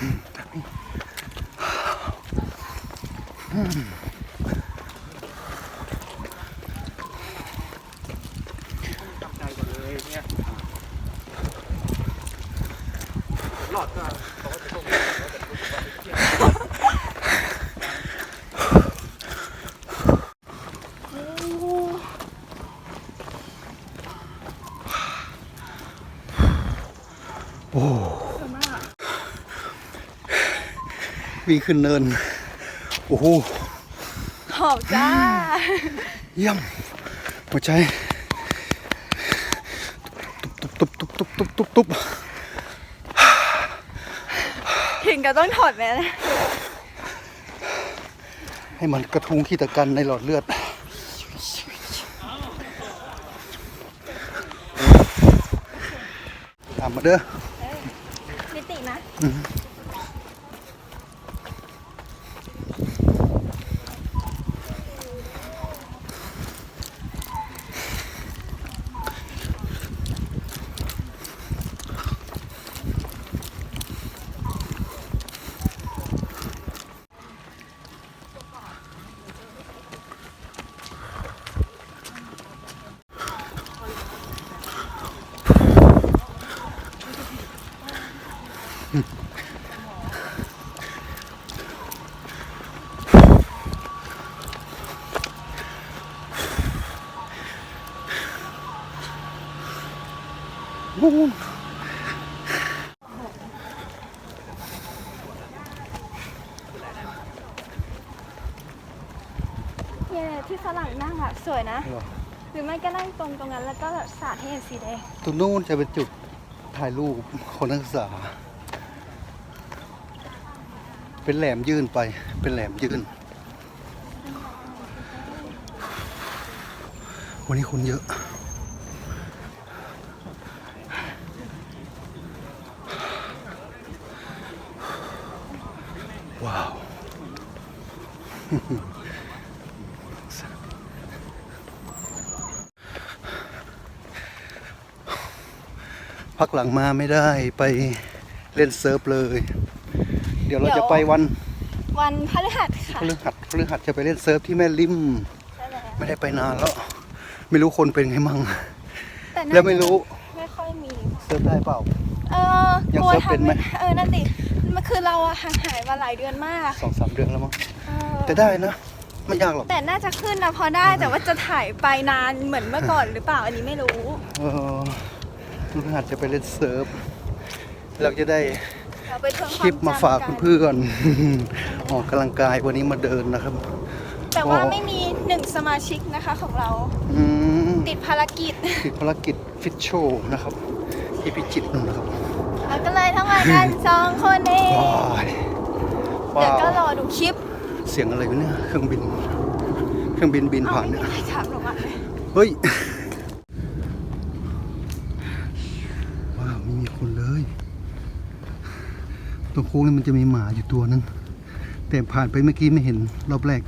ทำใจก่อนเลยเนี่ยหลอดก็เขาก็จะต้องมีเขาจะรู้สึกว่าเป็นเที่ยวโอ้ วิ่งขึ้นเนิน โอ้โหหอบจ้า เยี่ยมหัวใจ ตุบตุบตุบตุบตุบตุบตุบถึงกับต้องถอดแมสให้มันกระทุ้งขี้ตะกันในหลอดเลือด ตามมาเด้อมิตินะ เนี่ยที่ฝรั่งนั่งอะสวยนะเหรอหรือไม่ก็นั่งตรงตรงนั้นแล้วก็แบบสาดให้เห็นสีแดงตรงนู้นจะเป็นจุดถ่ายรูปคนนักศึกษา เป็นแหลมยื่นไป เป็นแหลมยื่น วันนี้คนเยอะ ว้าวพักหลังมาไม่ได้ไปเล่นเซิร์ฟเลย เดี๋ยวเราจะไปวันวันพฤหัสค่ะพฤหัสพฤหัสจะไปเล่นเซิร์ฟที่แม่ริมใช่แล้วไม่ได้ไปนานแล้ว ไม่รู้คนเป็นไงมั่งแต่น่าแล้วไม่รู้ไม่ค่อยมีเซิร์ฟได้เปล่า เออยังกลัวเซิร์ฟเป็นไหมทำเออนั่นดิ มันคือเราอะห่างหายมาหลายเดือนมากสองสามเดือนแล้วมั้งเออแต่ได้นะไม่ยากหรอกแต่น่าจะขึ้นนะพอได้แต่ว่าจะถ่ายไปนานเหมือนเมื่อก่อนหรือเปล่าอันนี้ไม่รู้ เออพฤหัสจะไปเล่นเซิร์ฟเราจะได้เราไปทวนคลิปมาฝากจำนเพื่อนๆออกกำลังกายวันนี้มาเดินนะครับ แต่ว่าอ๋อไม่มีหนึ่งสมาชิกนะคะของเราอืมติดภารกิจ ติดภารกิจฟิตโชว์นะครับที่พิจิตรนู่นนะครับ เราก็เลยทั้งมากันสองคนเองว้ายเดี๋ยวก็ว้าวรอดูคลิป เสียงอะไรวะเนี่ยเครื่องบิน เครื่องบินบินผ่านไม่เนี่ยมีใครถามหรอกอะเฮ้ยว้าวไม่มีคนเลยตรงโค้งนี่มันจะมีหมาอยู่ตัวนึงแต่ผ่านไปเมื่อกี้ไม่เห็นรอบแรก